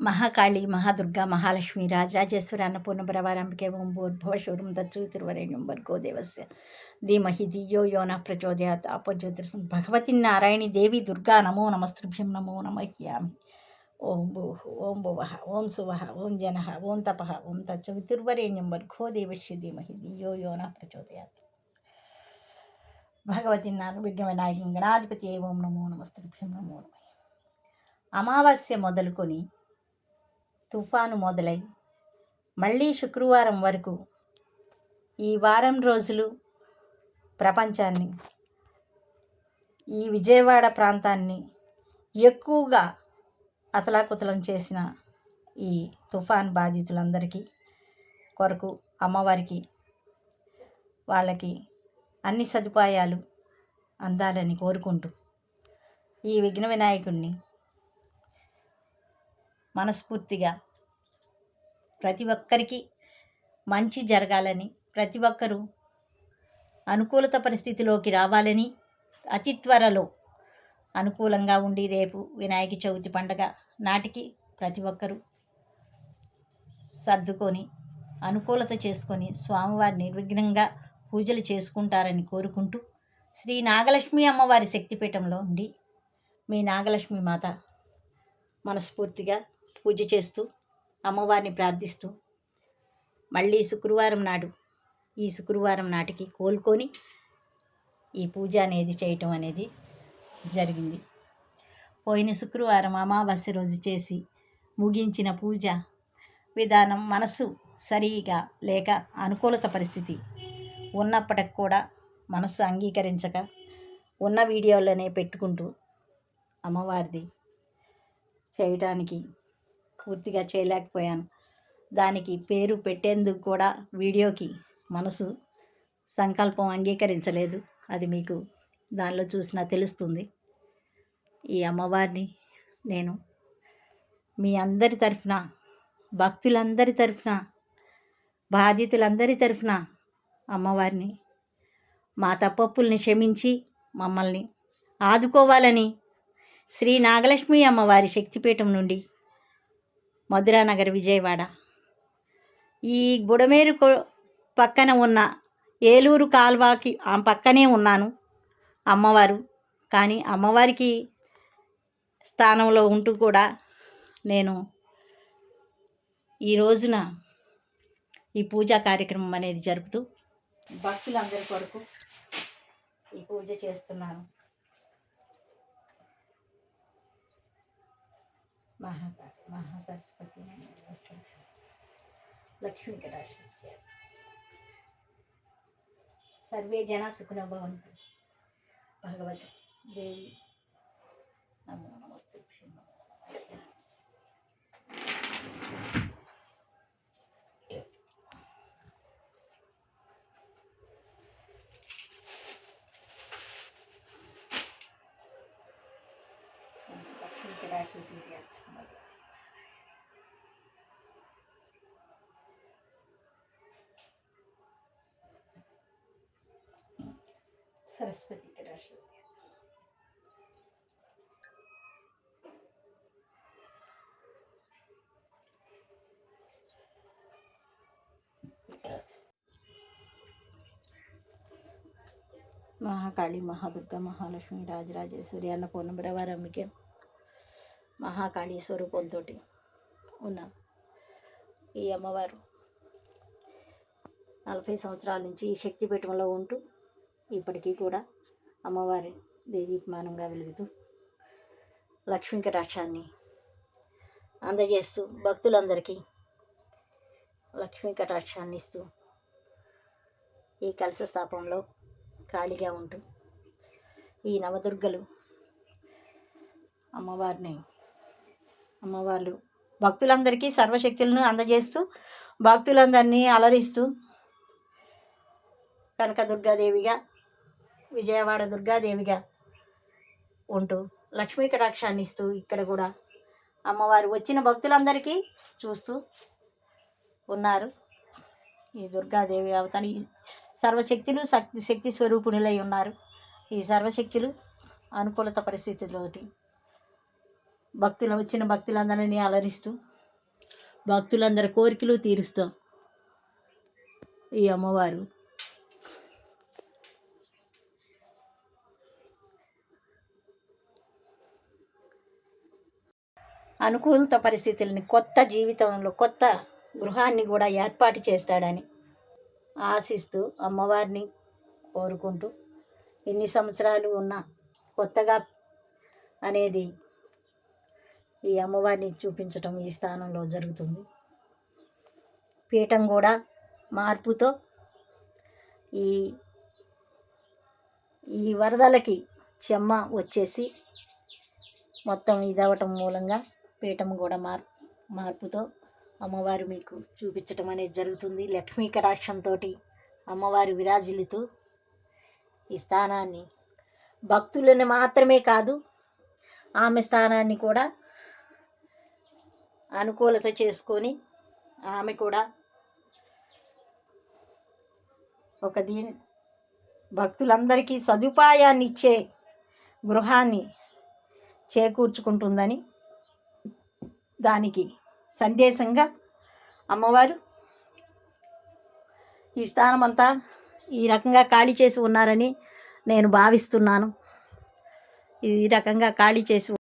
మహాకాళి మహాదుర్గ మహాలక్ష్మి రాజరాజేశ్వర అన్నపూర్ణ భ్రవారాంబికే ఓం భూర్భువ శూరం దత్సు తిరువరేణ్యం భర్గో దేవస్య. ధీమహి ధియో యోన ప్రచోదయాత్. అపజ్యోతిర్సం భగవతి నారాయణి దేవి దుర్గా నమో నమస్తృభ్యం నమో నమహ్యామి ఓం భూః ఓం భువః ఓం సువః ఓం జన ఓం తప ఓం తత్సవితుర్వరేణ్యం భర్గో దేవస్య. ధీమహి ధియో యోన ప్రచోదయాత్. భగవతి నాన్న విఘ్న వినాయకం గణాధిపతి ఓం నమో నమస్తృభ్యం నమో నమ. అమావాస్య మొదలుకొని తుఫాను మొదలై మళ్ళీ శుక్రవారం వరకు ఈ వారం రోజులు ప్రపంచాన్ని ఈ విజయవాడ ప్రాంతాన్ని ఎక్కువగా అతలాకుతలం చేసిన ఈ తుఫాన్ బాధితులందరికీ కొరకు అమ్మవారికి వాళ్ళకి అన్ని సదుపాయాలు అందాలని కోరుకుంటూ ఈ విఘ్న వినాయకుడిని మనస్ఫూర్తిగా ప్రతి ఒక్కరికి మంచి జరగాలని ప్రతి ఒక్కరూ అనుకూలత పరిస్థితిలోకి రావాలని అతి త్వరలో అనుకూలంగా ఉండి రేపు వినాయక చవితి పండగ నాటికి ప్రతి ఒక్కరూ సర్దుకొని అనుకూలత చేసుకొని స్వామివారి నిర్విఘ్నంగా పూజలు చేసుకుంటారని కోరుకుంటూ శ్రీ నాగలక్ష్మి అమ్మవారి శక్తిపీఠంలో ఉండి మీ నాగలక్ష్మి మాత మనస్ఫూర్తిగా పూజ చేస్తూ అమ్మవారిని ప్రార్థిస్తూ మళ్ళీ శుక్రవారం నాడు ఈ శుక్రవారం నాటికి కోలుకొని ఈ పూజ అనేది చేయటం అనేది జరిగింది. పోయిన శుక్రవారం అమావాస్య రోజు చేసి ముగించిన పూజ విధానం మనసు సరిగా లేక అనుకూలత పరిస్థితి ఉన్నప్పటికి కూడా మనసు అంగీకరించక ఉన్న వీడియోలోనే పెట్టుకుంటూ అమ్మవారిది చేయటానికి పూర్తిగా చేయలేకపోయాను. దానికి పేరు పెట్టేందుకు కూడా వీడియోకి మనసు సంకల్పం అంగీకరించలేదు. అది మీకు దానిలో చూసినా తెలుస్తుంది. ఈ అమ్మవారిని నేను మీ అందరి తరఫున భక్తులందరి తరఫున బాధితులందరి తరఫున అమ్మవారిని మా తప్పప్పుల్ని క్షమించి మమ్మల్ని ఆదుకోవాలని శ్రీ నాగలక్ష్మి అమ్మవారి శక్తిపీఠం నుండి మధురానగర్ విజయవాడ. ఈ బుడమేరు పక్కన ఉన్న ఏలూరు కాల్వాకి ఆ పక్కనే ఉన్నాను అమ్మవారు. కానీ అమ్మవారికి స్థానంలో ఉంటూ కూడా నేను ఈ రోజున ఈ పూజా కార్యక్రమం అనేది జరుపుతూ భక్తులందరి కొరకు ఈ పూజ చేస్తున్నాను. महाकाल महासरस्वती नमस्ते लक्ष्मी कटाक्ष सर्वे जना सुखन भवन्तु। भगवत देवी। नमो। భగవతి దేవి నమో నమస్తే లక్ష్మీ కటాక్ష సరస్వతి కటాక్ష మహాకాళి మహాదుర్గ మహాలక్ష్మి రాజరాజేశ్వరి అన్నపూర్ణ బ్రవారంబిక మహాకాళీ స్వరూపంతో ఉన్న ఈ అమ్మవారు నలభై సంవత్సరాల నుంచి ఈ శక్తిపీఠంలో ఉంటూ ఇప్పటికీ కూడా అమ్మవారి దేదీపమానంగా వెలుగుతూ లక్ష్మీ కటాక్షాన్ని అందజేస్తూ భక్తులందరికీ లక్ష్మీ కటాక్షాన్ని ఇస్తూ ఈ కలశ స్థాపంలో ఖాళీగా ఉంటూ ఈ నవదుర్గలు అమ్మవారిని అమ్మవార్లు. భక్తులందరికీ సర్వశక్తులను అందజేస్తూ భక్తులందరినీ అలరిస్తూ కనక దుర్గాదేవిగా విజయవాడ దుర్గాదేవిగా ఉంటూ లక్ష్మీ కటాక్షాన్ని ఇస్తూ ఇక్కడ కూడా అమ్మవారు వచ్చిన భక్తులందరికీ చూస్తూ ఉన్నారు. ఈ దుర్గాదేవి అవతారం ఈ సర్వశక్తులు శక్తి శక్తి స్వరూపుణులై ఉన్నారు. ఈ సర్వశక్తులు అనుకూలత పరిస్థితులతోటి భక్తులు వచ్చిన భక్తులందరినీ అలరిస్తూ భక్తులందరి కోరికలు తీరుస్తూ ఈ అమ్మవారు అనుకూలత పరిస్థితుల్ని కొత్త జీవితంలో కొత్త గృహాన్ని కూడా ఏర్పాటు చేస్తాడని ఆశిస్తూ అమ్మవారిని కోరుకుంటూ ఎన్ని సంవత్సరాలు ఉన్నా కొత్తగా అనేది ఈ అమ్మవారిని చూపించటం ఈ స్థానంలో జరుగుతుంది. పీఠం కూడా మార్పుతో ఈ ఈ వరదలకి చెమ్మ వచ్చేసి మొత్తం ఇదవటం మూలంగా పీఠం కూడా మార్ మార్పుతో అమ్మవారు మీకు చూపించటం అనేది జరుగుతుంది. లక్ష్మీ కటాక్షంతో అమ్మవారు విరాజిల్లుతూ ఈ స్థానాన్ని భక్తులను మాత్రమే కాదు ఆమె స్థానాన్ని కూడా అనుకూలత చేసుకొని ఆమె కూడా ఒక దీని భక్తులందరికీ సదుపాయాన్ని ఇచ్చే గృహాన్ని చేకూర్చుకుంటుందని దానికి సందేశంగా అమ్మవారు ఈ స్థానమంతా ఈ రకంగా ఖాళీ చేసి ఉన్నారని నేను భావిస్తున్నాను. ఈ రకంగా ఖాళీ చేసి